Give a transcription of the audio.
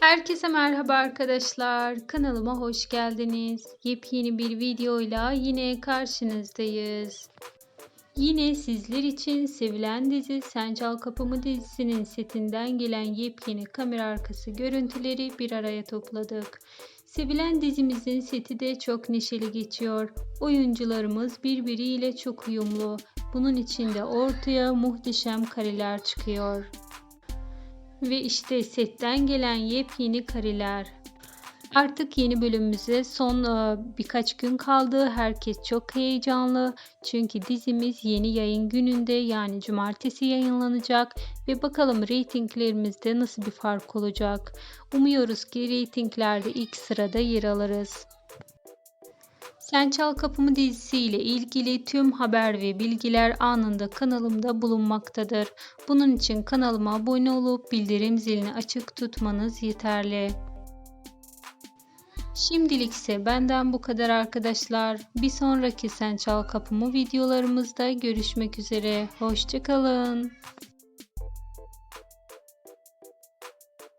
Herkese merhaba arkadaşlar. Kanalıma hoş geldiniz. Yepyeni bir videoyla yine karşınızdayız. Yine sizler için sevilen dizi Sen Çal Kapımı dizisinin setinden gelen yepyeni kamera arkası görüntüleri bir araya topladık. Sevilen dizimizin seti de çok neşeli geçiyor. Oyuncularımız birbiriyle çok uyumlu. Bunun için de ortaya muhteşem kareler çıkıyor. Ve işte setten gelen yepyeni kareler. Artık yeni bölümümüze son e, birkaç gün kaldı. Herkes çok heyecanlı. Çünkü dizimiz yeni yayın gününde yani cumartesi yayınlanacak. Ve bakalım reytinglerimizde nasıl bir fark olacak. Umuyoruz ki reytinglerde ilk sırada yer alırız. Sen Çal Kapımı dizisiyle ilgili tüm haber ve bilgiler anında kanalımda bulunmaktadır. Bunun için kanalıma abone olup bildirim zilini açık tutmanız yeterli. Şimdilik ise benden bu kadar arkadaşlar. Bir sonraki Sen Çal Kapımı videolarımızda görüşmek üzere. Hoşçakalın.